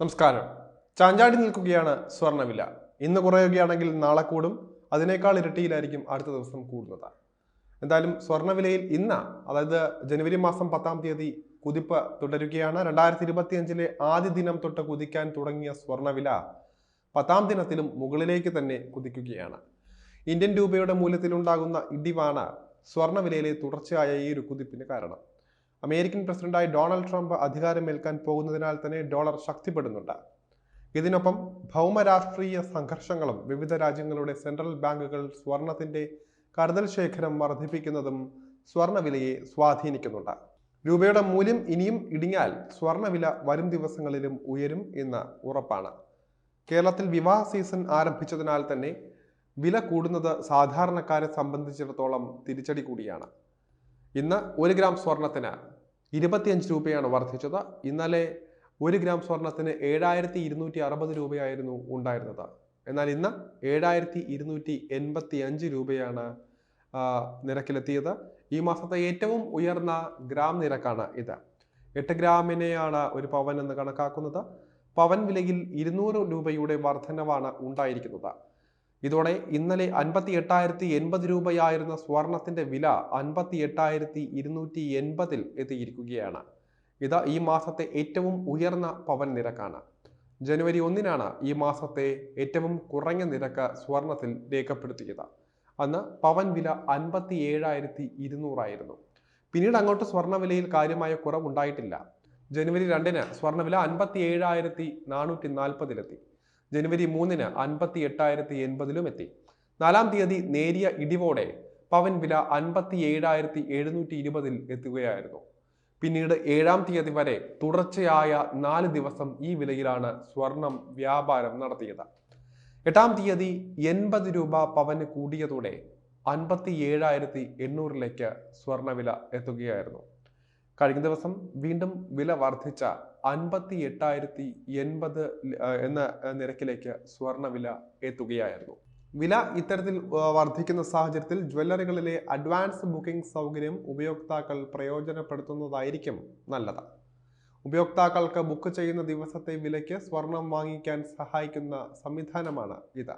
നമസ്കാരം. ചാഞ്ചാടി നിൽക്കുകയാണ് സ്വർണവില ഇന്ന് കുറയുകയാണെങ്കിൽ നാളെ കൂടും. അതിനേക്കാൾ ഇരട്ടിയിലായിരിക്കും അടുത്ത ദിവസം കൂടുന്നത്. എന്തായാലും സ്വർണവിലയിൽ ഇന്ന് അതായത് ജനുവരി മാസം പത്താം തീയതി കുതിപ്പ് തുടരുകയാണ്. രണ്ടായിരത്തി ഇരുപത്തിയഞ്ചിലെ ആദ്യ ദിനം തൊട്ട് കുതിക്കാൻ തുടങ്ങിയ സ്വർണവില പത്താം ദിനത്തിലും മുകളിലേക്ക് തന്നെ കുതിക്കുകയാണ്. ഇന്ത്യൻ രൂപയുടെ മൂല്യത്തിലുണ്ടാകുന്ന ഇടിവാണ് സ്വർണവിലയിലെ തുടർച്ചയായ ഈ ഒരു കുതിപ്പിന് കാരണം. അമേരിക്കൻ പ്രസിഡന്റായി ഡൊണാൾഡ് ട്രംപ് അധികാരമേൽക്കാൻ പോകുന്നതിനാൽ തന്നെ ഡോളർ ശക്തിപ്പെടുന്നുണ്ട്. ഇതിനൊപ്പം ഭൗമരാഷ്ട്രീയ സംഘർഷങ്ങളും വിവിധ രാജ്യങ്ങളുടെ സെൻട്രൽ ബാങ്കുകൾ സ്വർണത്തിന്റെ കരുതൽ ശേഖരം വർദ്ധിപ്പിക്കുന്നതും സ്വർണവിലയെ സ്വാധീനിക്കുന്നുണ്ട്. രൂപയുടെ മൂല്യം ഇനിയും ഇടിഞ്ഞാൽ സ്വർണവില വരും ദിവസങ്ങളിലും ഉയരും എന്ന് ഉറപ്പാണ്. കേരളത്തിൽ വിവാഹ സീസൺ ആരംഭിച്ചതിനാൽ തന്നെ വില കൂടുന്നത് സാധാരണക്കാരെ സംബന്ധിച്ചിടത്തോളം തിരിച്ചടി കൂടിയാണ്. ഇന്ന് ഒരു ഗ്രാം സ്വർണത്തിന് ഇരുപത്തിയഞ്ച് രൂപയാണ് വർദ്ധിച്ചത്. ഇന്നലെ ഒരു ഗ്രാം സ്വർണത്തിന് ഏഴായിരത്തി ഇരുന്നൂറ്റി അറുപത് രൂപയായിരുന്നു ഉണ്ടായിരുന്നത്. എന്നാൽ ഇന്ന് ഏഴായിരത്തി ഇരുന്നൂറ്റി എൺപത്തി അഞ്ച് രൂപയാണ് നിരക്കിലെത്തിയത്. ഈ മാസത്തെ ഏറ്റവും ഉയർന്ന ഗ്രാം നിരക്കാണ് ഇത്. എട്ട് ഗ്രാമിനെയാണ് ഒരു പവൻ എന്ന് കണക്കാക്കുന്നത്. പവൻ വിലയിൽ ഇരുന്നൂറ് രൂപയുടെ വർധനവാണ് ഉണ്ടായിരിക്കുന്നത്. ഇതോടെ ഇന്നലെ അൻപത്തി എട്ടായിരത്തി എൺപത് രൂപയായിരുന്ന സ്വർണത്തിന്റെ വില അൻപത്തി എട്ടായിരത്തി ഇരുന്നൂറ്റി എൺപതിൽ എത്തിയിരിക്കുകയാണ്. ഇത് ഈ മാസത്തെ ഏറ്റവും ഉയർന്ന പവൻ നിരക്കാണ്. ജനുവരി ഒന്നിനാണ് ഈ മാസത്തെ ഏറ്റവും കുറഞ്ഞ നിരക്ക് സ്വർണത്തിൽ രേഖപ്പെടുത്തിയത്. അന്ന് പവൻ വില അൻപത്തി ഏഴായിരത്തി ഇരുന്നൂറായിരുന്നു പിന്നീട് അങ്ങോട്ട് സ്വർണവിലയിൽ കാര്യമായ കുറവുണ്ടായിട്ടില്ല. ജനുവരി രണ്ടിന് സ്വർണവില അൻപത്തി ഏഴായിരത്തി നാനൂറ്റി നാൽപ്പതിലെത്തി ജനുവരി മൂന്നിന് അൻപത്തി എട്ടായിരത്തി എൺപതിലും എത്തി. നാലാം തീയതി നേരിയ ഇടിവോടെ പവൻ വില അൻപത്തി ഏഴായിരത്തി എഴുന്നൂറ്റി ഇരുപതിൽ എത്തുകയായിരുന്നു. പിന്നീട് ഏഴാം തീയതി വരെ തുടർച്ചയായ നാല് ദിവസം ഈ വിലയിലാണ് സ്വർണം വ്യാപാരം നടത്തിയത്. എട്ടാം തീയതി എൺപത് രൂപ പവന് കൂടിയതോടെ അൻപത്തി ഏഴായിരത്തി എണ്ണൂറിലേക്ക് സ്വർണവില എത്തുകയായിരുന്നു. കഴിഞ്ഞ ദിവസം വീണ്ടും വില വർദ്ധിച്ച അൻപത്തി എട്ടായിരത്തി എൺപത് എന്ന നിരക്കിലേക്ക് സ്വർണവില എത്തുകയായിരുന്നു. വില ഇത്തരത്തിൽ വർദ്ധിക്കുന്ന സാഹചര്യത്തിൽ ജ്വല്ലറികളിലെ അഡ്വാൻസ് ബുക്കിംഗ് സൗകര്യം ഉപയോക്താക്കൾ പ്രയോജനപ്പെടുത്തുന്നതായിരിക്കും നല്ലത്. ഉപയോക്താക്കൾക്ക് ബുക്ക് ചെയ്യുന്ന ദിവസത്തെ വിലയ്ക്ക് സ്വർണം വാങ്ങിക്കാൻ സഹായിക്കുന്ന സംവിധാനമാണ് ഇത്.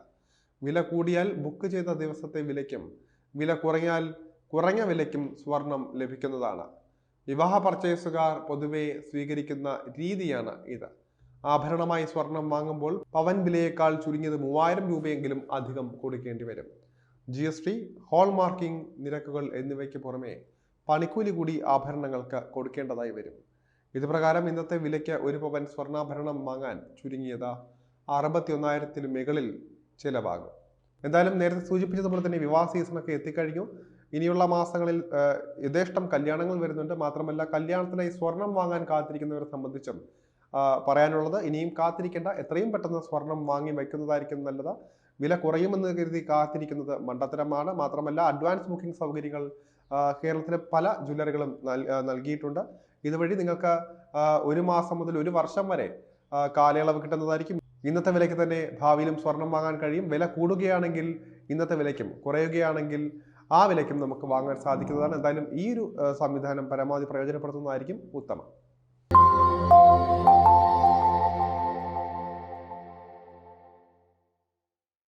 വില കൂടിയാൽ ബുക്ക് ചെയ്ത ദിവസത്തെ വിലയ്ക്കും വില കുറഞ്ഞാൽ കുറഞ്ഞ വിലയ്ക്കും സ്വർണം ലഭിക്കുന്നതാണ്. വിവാഹ പർച്ചേസുകാർ പൊതുവെ സ്വീകരിക്കുന്ന രീതിയാണ് ഇത്. ആഭരണമായി സ്വർണം വാങ്ങുമ്പോൾ പവൻ വിലയേക്കാൾ ചുരുങ്ങിയത് മൂവായിരം രൂപയെങ്കിലും അധികം കൊടുക്കേണ്ടി വരും. ജി എസ് ടി ഹോൾമാർക്കിംഗ് നിരക്കുകൾ എന്നിവയ്ക്ക് പുറമെ പണിക്കൂലി കൂടി ആഭരണങ്ങൾക്ക് കൊടുക്കേണ്ടതായി വരും. ഇത് പ്രകാരം ഇന്നത്തെ വിലയ്ക്ക് ഒരു പവൻ സ്വർണാഭരണം വാങ്ങാൻ ചുരുങ്ങിയത് അറുപത്തി ഒന്നായിരത്തിന് മുകളിൽ ചിലവാകും. എന്തായാലും നേരത്തെ സൂചിപ്പിച്ചതുപോലെ തന്നെ വിവാഹ സീസണൊക്കെ എത്തിക്കഴിഞ്ഞു. ഇനിയുള്ള മാസങ്ങളിൽ യഥേഷ്ടം കല്യാണങ്ങൾ വരുന്നുണ്ട്. മാത്രമല്ല കല്യാണത്തിനായി സ്വർണം വാങ്ങാൻ കാത്തിരിക്കുന്നവരെ സംബന്ധിച്ചും പറയാനുള്ളത് ഇനിയും കാത്തിരിക്കേണ്ട. എത്രയും പെട്ടെന്ന് സ്വർണം വാങ്ങി വയ്ക്കുന്നതായിരിക്കും നല്ലത്. വില കുറയുമെന്ന് കരുതി കാത്തിരിക്കുന്നത് മണ്ടത്തരമാണ്. മാത്രമല്ല അഡ്വാൻസ് ബുക്കിംഗ് സൗകര്യങ്ങൾ കേരളത്തിലെ പല ജ്വല്ലറികളും നൽ- നൽകിയിട്ടുണ്ട്. ഇതുവഴി നിങ്ങൾക്ക് ഒരു മാസം മുതൽ ഒരു വർഷം വരെ കാലയളവ് കിട്ടുന്നതായിരിക്കും. ഇന്നത്തെ വിലയ്ക്ക് തന്നെ ഭാവിയിലും സ്വർണം വാങ്ങാൻ കഴിയും. വില കൂടുകയാണെങ്കിൽ ഇന്നത്തെ വിലയ്ക്കും കുറയുകയാണെങ്കിൽ ആ വിലയ്ക്കും നമുക്ക് വാങ്ങാൻ സാധിക്കുന്നതാണ്. എന്തായാലും ഈ ഒരു സംവിധാനം പരമാവധി പ്രയോജനപ്പെടുത്തുന്നതായിരിക്കും ഉത്തമം.